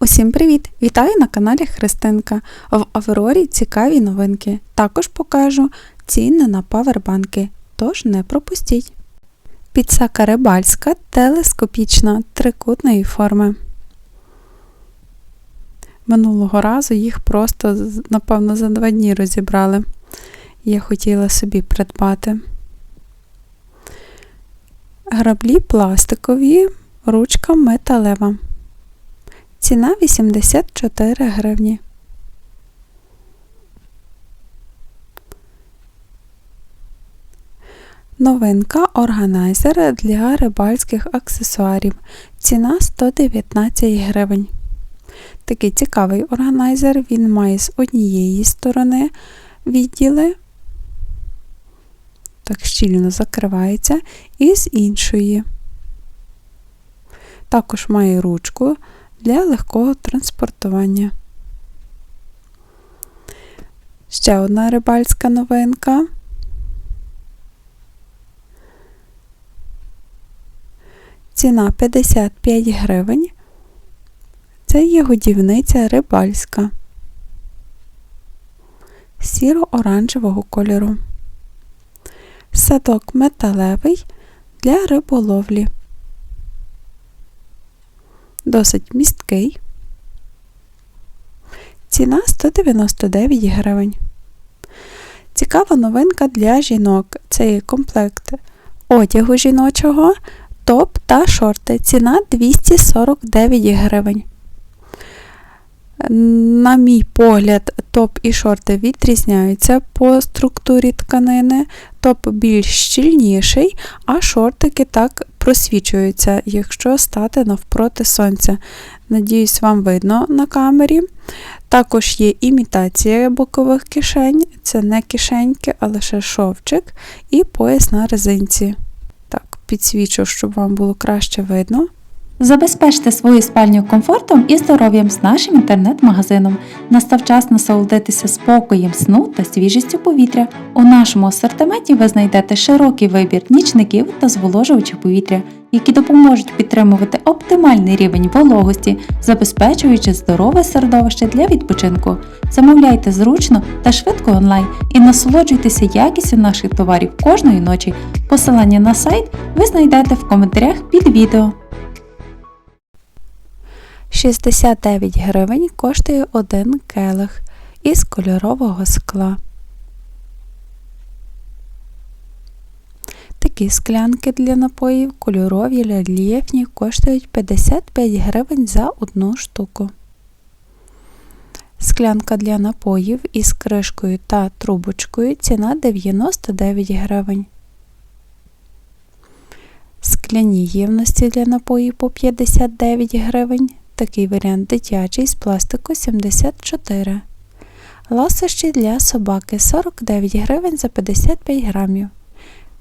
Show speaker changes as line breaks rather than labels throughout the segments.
Усім привіт! Вітаю на каналі Христинка. В Аврорі цікаві новинки. Також покажу ціни на павербанки, тож не пропустіть. Підсака рибальська телескопічна трикутної форми. Минулого разу їх просто, напевно, за два дні розібрали. Я хотіла собі придбати. Граблі пластикові, ручка металева. Ціна 84 гривні. Новинка органайзер для рибальських аксесуарів. Ціна 119 гривень. Такий цікавий органайзер. Він має з однієї сторони відділи, так щільно закривається, і з іншої. Також має ручку для легкого транспортування. Ще одна рибальська новинка. Ціна 55 гривень. Це є годівниця рибальська сіро-оранжевого кольору. Садок металевий для риболовлі досить місткий. Ціна 199 гривень. Цікава новинка для жінок. Це є комплект одягу жіночого, топ та шорти. Ціна 249 гривень. На мій погляд, топ і шорти відрізняються по структурі тканини. Топ більш щільніший, а шортики так просвічуються, якщо стати навпроти сонця. Надіюсь, вам видно на камері. Також є імітація бокових кишень, це не кишеньки, а лише шовчик, і пояс на резинці. Так, підсвічу, щоб вам було краще видно.
Забезпечте свою спальню комфортом і здоров'ям з нашим інтернет-магазином. Настав час насолодитися спокоєм сну та свіжістю повітря. У нашому асортименті ви знайдете широкий вибір нічників та зволожувачів повітря, які допоможуть підтримувати оптимальний рівень вологості, забезпечуючи здорове середовище для відпочинку. Замовляйте зручно та швидко онлайн і насолоджуйтеся якістю наших товарів кожної ночі. Посилання на сайт ви знайдете в коментарях під відео.
69 гривень коштує один келих із кольорового скла. Такі склянки для напоїв кольорові рельєфні коштують 55 гривень за одну штуку. Склянка для напоїв із кришкою та трубочкою ціна 99 гривень. Скляні ємності для напоїв по 59 гривень. Такий варіант дитячий з пластику 74. Ласощі для собаки 49 гривень за 55 грамів.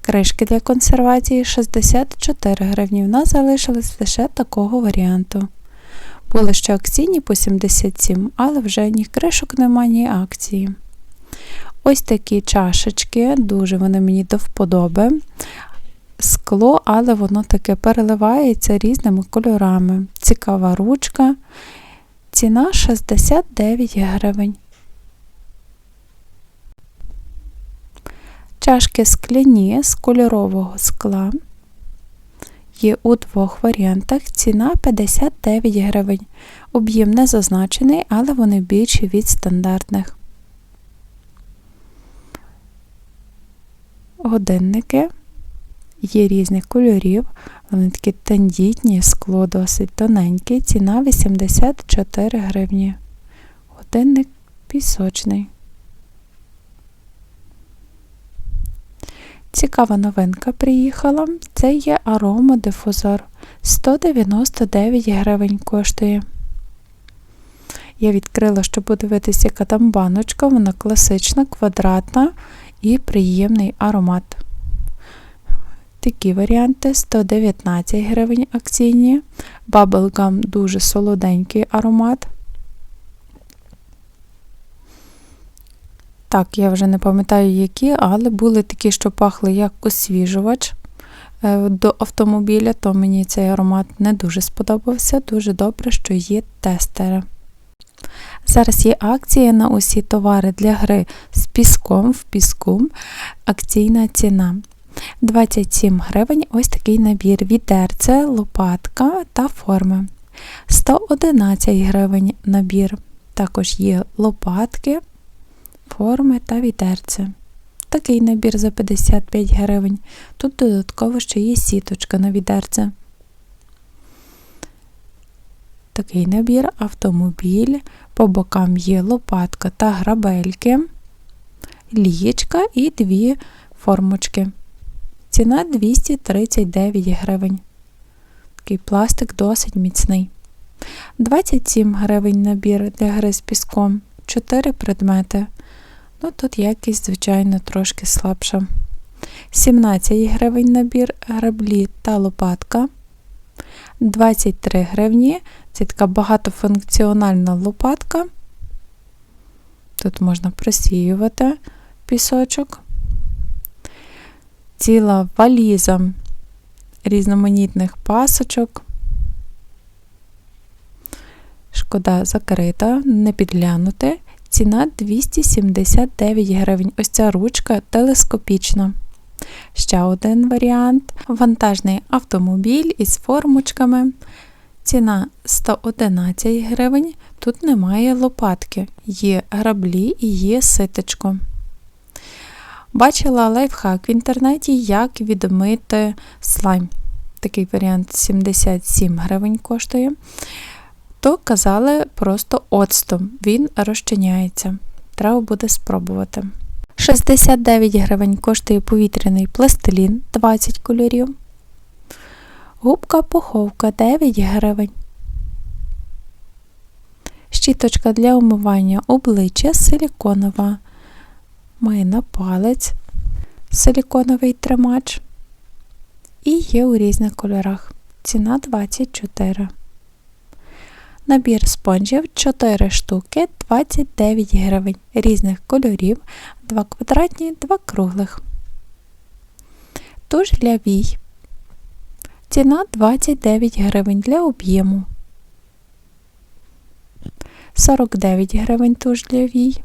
Кришки для консервації 64 гривні. В нас залишились лише такого варіанту. Були ще акційні по 77, але вже ні кришок немає, ні акції. Ось такі чашечки, дуже вони мені до вподоби. Скло, але воно таке переливається різними кольорами. Цікава ручка. Ціна 69 гривень. Чашки скляні з кольорового скла. Є у двох варіантах. Ціна 59 гривень. Об'єм не зазначений, але вони більші від стандартних. Годинники. Є різних кольорів, вони такі тендітні, скло досить тоненьке. Ціна 84 гривні. Годинник пісочний. Цікава новинка приїхала. Це є аромадифузор. 199 гривень коштує. Я відкрила, щоб подивитися, яка там баночка. Вона класична, квадратна і приємний аромат. Такі варіанти 119 гривень акційні. Bubblegum дуже солоденький аромат. Так, я вже не пам'ятаю які, але були такі, що пахли як освіжувач. е, до автомобіля, то мені цей аромат не дуже сподобався. Дуже добре, що є тестери. Зараз є акція на усі товари для гри з піском в піску. Акційна ціна. 27 гривень ось такий набір. Відерце, лопатка та форми. 111 гривень набір. Також є лопатки, форми та відерце. Такий набір за 55 гривень. Тут додатково ще є сіточка на відерце. Такий набір автомобіль. По бокам є лопатка та грабельки, лієчка і дві формочки. Ціна 239 гривень. Такий пластик досить міцний. 27 гривень набір для гри з піском. 4 предмети. Ну, тут якість, звичайно, трошки слабша. 17 гривень набір граблі та лопатка. 23 гривні. Це така багатофункціональна лопатка. Тут можна просіювати пісочок. Ціла валіза різноманітних пасочок. Шкода закрита, не підглянути. Ціна 279 гривень. Ось ця ручка телескопічна. Ще один варіант вантажний автомобіль із формочками. Ціна 111 гривень. Тут немає лопатки, є граблі і є ситечко. Бачила лайфхак в інтернеті, як відмити слайм. Такий варіант 77 гривень коштує. То казали просто оцтом, він розчиняється. Треба буде спробувати. 69 гривень коштує повітряний пластилін 20 кольорів. Губка пуховка 9 гривень. Щіточка для умивання обличчя силіконова. Має на палець силіконовий тримач. І є у різних кольорах. Ціна 24. Набір спонжів 4 штуки 29 гривень різних кольорів, 2 квадратні, 2 круглих. Туш для вій. Ціна 29 гривень для об'єму. 49 гривень туш для вій.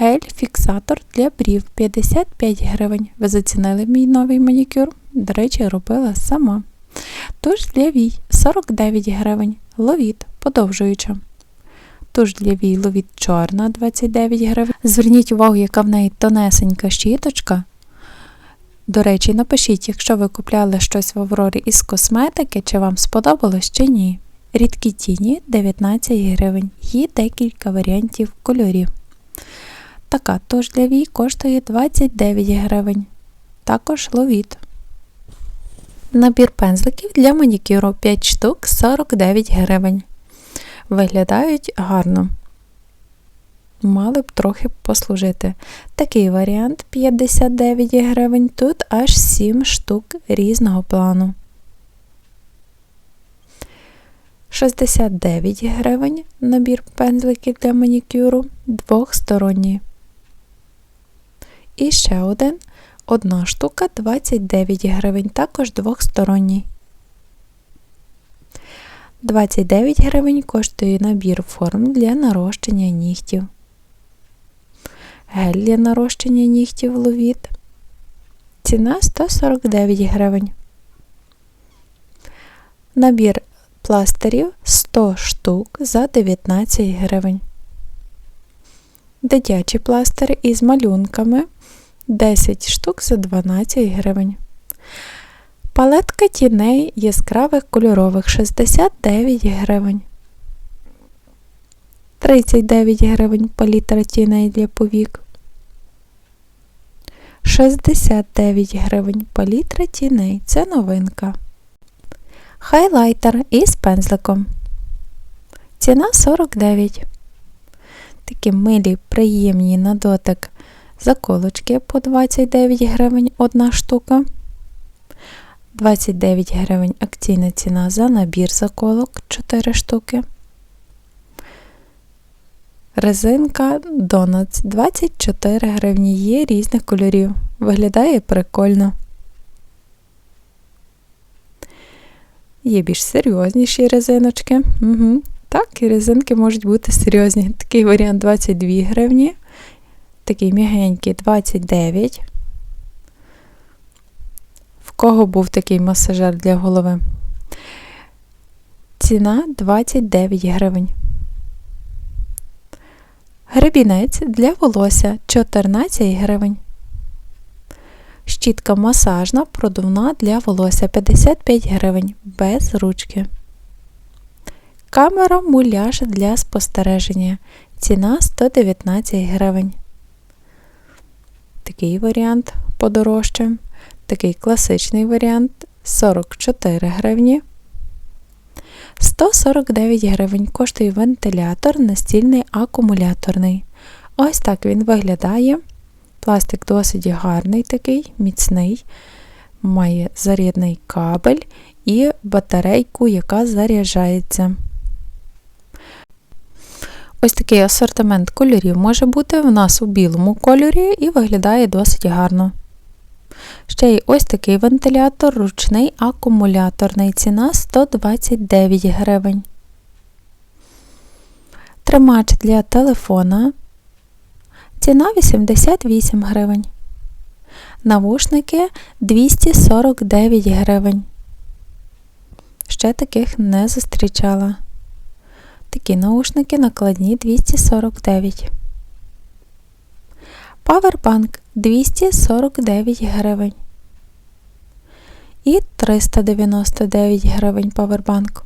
Гель-фіксатор для брів 55 гривень. Ви зацінили мій новий манікюр? До речі, робила сама. Туш для вій 49 гривень. Ловіт подовжуюча. Туш для вій ловіт чорна 29 гривень. Зверніть увагу, яка в неї тонесенька щіточка. До речі, напишіть, якщо ви купляли щось в Аврорі із косметики, чи вам сподобалось чи ні. Рідкі тіні 19 гривень. Є декілька варіантів кольорів. Така туш для вій коштує 29 гривень. Також ловіт. Набір пензликів для манікюру 5 штук 49 гривень. Виглядають гарно. Мали б трохи послужити. Такий варіант 59 гривень. Тут аж 7 штук різного плану. 69 гривень набір пензликів для манікюру двохсторонній. І ще один. Одна штука 29 гривень, також двохсторонній. 29 гривень коштує набір форм для нарощення нігтів. Гель для нарощення нігтів ловіт. Ціна 149 гривень. Набір пластирів 100 штук за 19 гривень. Дитячі пластири із малюнками 10 штук за 12 гривень. Палетка тіней яскравих кольорових 69 гривень. 39 гривень палітра тіней для повік. 69 гривень палітра тіней. Це новинка. Хайлайтер із пензликом. Ціна 49. Такі милі, приємні на дотик заколочки по 29 гривень одна штука. 29 гривень акційна ціна за набір заколок 4 штуки. Резинка Donuts 24 гривні є різних кольорів. Виглядає прикольно. Є більш серйозніші резиночки. Угу. Так, і резинки можуть бути серйозні. Такий варіант 22 гривні. Такий м'ягенький 29. В кого був такий масажер для голови? Ціна 29 гривень. Гребінець для волосся 14 гривень. Щітка масажна, продувна для волосся 55 гривень без ручки. Камера муляж для спостереження. Ціна 119 гривень. Такий варіант подорожче. Такий класичний варіант 44 гривні. 149 гривень коштує вентилятор настільний акумуляторний. Ось так він виглядає. Пластик досить гарний такий, міцний, має зарядний кабель і батарейку, яка заряджається. Ось такий асортимент кольорів може бути в нас у білому кольорі і виглядає досить гарно. Ще й ось такий вентилятор, ручний акумуляторний. Ціна 129 гривень. Тримач для телефона. Ціна 88 гривень. Навушники 249 гривень. Ще таких не зустрічала. Такі наушники накладні 249. Павербанк 249 гривень. І 399 гривень павербанк.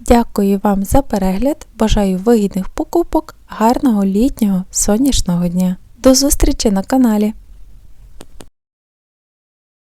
Дякую вам за перегляд. Бажаю вигідних покупок, гарного літнього сонячного дня. До зустрічі на каналі!